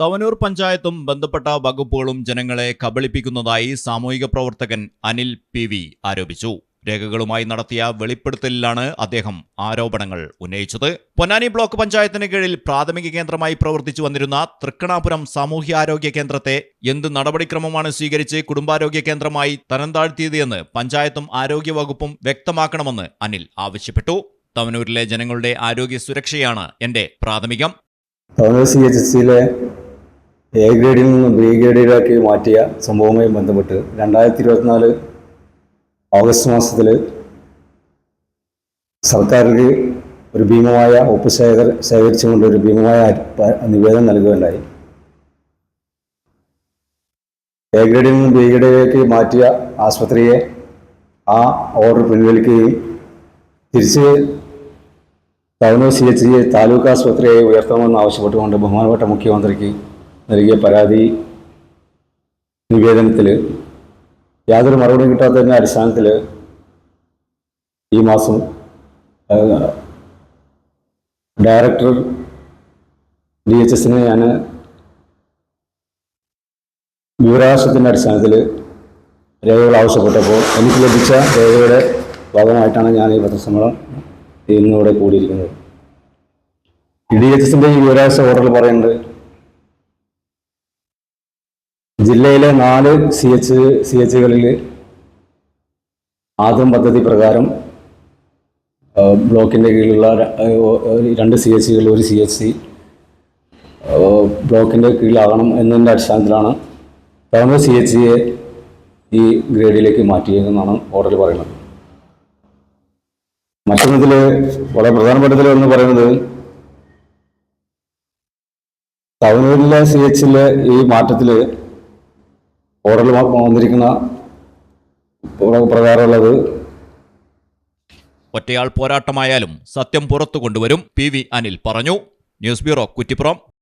തവനൂർ പഞ്ചായത്തും ബന്ധപ്പെട്ട വകുപ്പുകളും ജനങ്ങളെ കബളിപ്പിക്കുന്നതായി സാമൂഹിക പ്രവർത്തകൻ അനിൽ പി വി ആരോപിച്ചു. രേഖകളുമായി നടത്തിയ വെളിപ്പെടുത്തലിലാണ് അദ്ദേഹം ആരോപണങ്ങൾ ഉന്നയിച്ചത്. പൊന്നാനി ബ്ലോക്ക് പഞ്ചായത്തിന് കീഴിൽ പ്രാഥമിക കേന്ദ്രമായി പ്രവർത്തിച്ചു വന്നിരുന്ന തൃക്കണാപുരം സാമൂഹ്യാരോഗ്യ കേന്ദ്രത്തെ എന്ത് നടപടിക്രമമാണ് സ്വീകരിച്ച് കുടുംബാരോഗ്യ കേന്ദ്രമായി തരം താഴ്ത്തിയതെന്ന് പഞ്ചായത്തും ആരോഗ്യ വകുപ്പും വ്യക്തമാക്കണമെന്ന് അനിൽ ആവശ്യപ്പെട്ടു. തവനൂരിലെ ജനങ്ങളുടെ ആരോഗ്യ സുരക്ഷയാണ് എന്റെ പ്രാഥമികം. തവനൂർ സി എച്ച് എസ് സിയിലെ എ ഗ്രേഡിൽ നിന്ന് ബി ഗ്രേഡിലേക്ക് മാറ്റിയ സംഭവവുമായി ബന്ധപ്പെട്ട് രണ്ടായിരത്തി ഇരുപത്തിനാല് ഓഗസ്റ്റ് മാസത്തിൽ സർക്കാരിന് ഒരു ഭീമമായ ഒപ്പ് ശേഖർ ശേഖരിച്ചുകൊണ്ട് ഒരു ഭീമമായ നിവേദനം നൽകുകയുണ്ടായി. എ ഗ്രേഡിൽ നിന്ന് ബി ഗ്രേഡിലേക്ക് മാറ്റിയ ആസ്പത്രിയെ ആ ഓർഡർ പിൻവലിക്കുകയും തിരിച്ച് Thavanur C H C taluk ആശുപത്രിയെ ഉയർത്തണമെന്ന് ആവശ്യപ്പെട്ടുകൊണ്ട് ബഹുമാനപ്പെട്ട മുഖ്യമന്ത്രിക്ക് നൽകിയ പരാതി നിവേദനത്തിൽ യാതൊരു മറുപടി കിട്ടാത്തതിന്റെ അടിസ്ഥാനത്തിൽ ഈ മാസം ഡയറക്ടർ ഡി എച്ച് എസിനെ ഞാൻ വിവരാവകാശത്തിന്റെ അടിസ്ഥാനത്തിൽ രേഖകൾ ആവശ്യപ്പെട്ടപ്പോൾ എനിക്ക് ലഭിച്ച രേഖയുടെ ഭാഗമായിട്ടാണ് ഞാൻ ഈ പത്രസമ്മേളനം ഇന്നിവിടെ കൂടിയിരിക്കുന്നത്. ഡി എച്ച് എസിന്റെ ഈ വിവരാവകാശ ഓർഡറിൽ പറയുന്നത് ജില്ലയിലെ നാല് സി എച്ച് സി എച്ചുകളിൽ ആദ്യം പദ്ധതി പ്രകാരം ബ്ലോക്കിന്റെ കീഴിലുള്ള രണ്ട് സി എച്ച് സികളിൽ ഒരു സി എച്ച് സി ബ്ലോക്കിന്റെ കീഴിലാകണം എന്നതിന്റെ അടിസ്ഥാനത്തിലാണ് തവണ സി എച്ച് സിയെ ഈ ഗ്രേഡിലേക്ക് മാറ്റിയതെന്നാണ് ഓർഡർ പറയുന്നത്. മറ്റൊന്നതിൽ വളരെ പ്രധാനപ്പെട്ടതിൽ എന്ന് പറയുന്നത് തവനൂരിലെ സി എച്ചിലെ ഈ മാറ്റത്തിൽ ഓർഡറിൽ വന്നിരിക്കുന്ന പ്ര- പ്രകാരമുള്ളത് ഒറ്റയാൾ പോരാട്ടമായാലും സത്യം പുറത്തു കൊണ്ടുവരും പി വി അനിൽ പറഞ്ഞു. News bureau Kuttippuram.